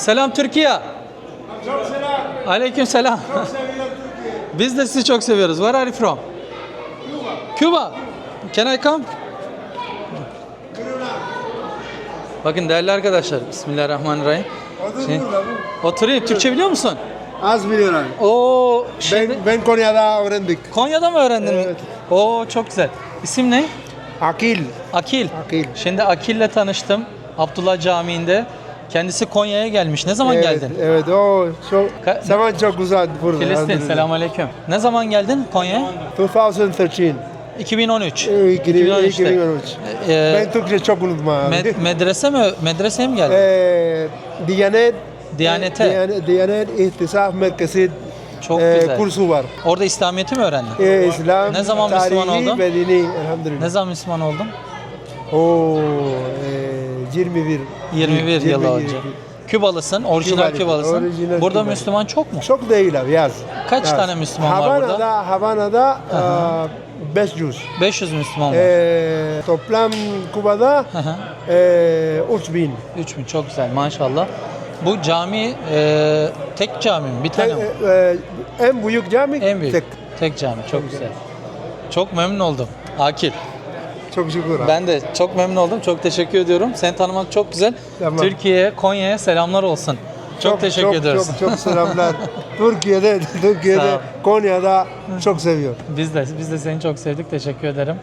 Selam Türkiye. Çok selam. Aleyküm selam. Çok seviyorum Türkiye. Biz de sizi çok seviyoruz. Where are you from? Cuba. Can I come? Bakın değerli arkadaşlar. Bismillahirrahmanirrahim. Şey-. Oturayım. Türkçe biliyor musun? Az biliyorum. Oo, Ben, şimdi ben Konya'da öğrendik. Konya'da mı öğrendin? Evet. Oo, çok güzel. İsim ne? Akil. Akil. Akil. Şimdi Akil'le tanıştım. Abdullah Camii'nde. Kendisi Konya'ya gelmiş. Ne zaman evet, geldin? Evet o çok Ka- zaman çok güzel burada. Filistin. Selamünaleyküm. Ne zaman geldin Konya'ya? 2013. 2013. Ee, 2013. 2013'te. 2013. Ee, Ben Türkçe çok unutma. abi. med- medrese mi medreseye mi geldin? Ee, Diyanet Diyanete. Diyanet, Diyanet İhtisas Merkezi Çok e, güzel. kursu var. Orada İslamiyet'i mi öğrendin? E, İslam, Ne zaman Müslüman oldun? ve dini elhamdülillah. Ne zaman Müslüman oldun? Oo, e, 21. 21 yıl 21. önce. Kübalısın, orijinal Kübalıyım, Kübalısın. orijinal Burada Kübalıyım. Müslüman çok mu? Çok değil abi yaz. Kaç Yaz. tane Müslüman var Havana'da, burada? Havana'da 500. 500 Müslüman var. E, toplam Kuba'da Hı hı. e, 3000. 3000 çok güzel maşallah. Bu cami e, tek cami mi? Bir tane mi? e, e, en büyük cami En büyük. tek. Tek cami. Çok güzel. Çok memnun oldum. Akil. Çok şükür abi. Ben de çok memnun oldum. Çok teşekkür ediyorum. Seni tanımak çok güzel. Tamam. Türkiye'ye, Konya'ya selamlar olsun. Çok, teşekkür çok, ediyoruz. Çok çok selamlar. Türkiye'de. Türkiye'de, Konya'da çok seviyor. Biz de biz de seni çok sevdik. Teşekkür ederim.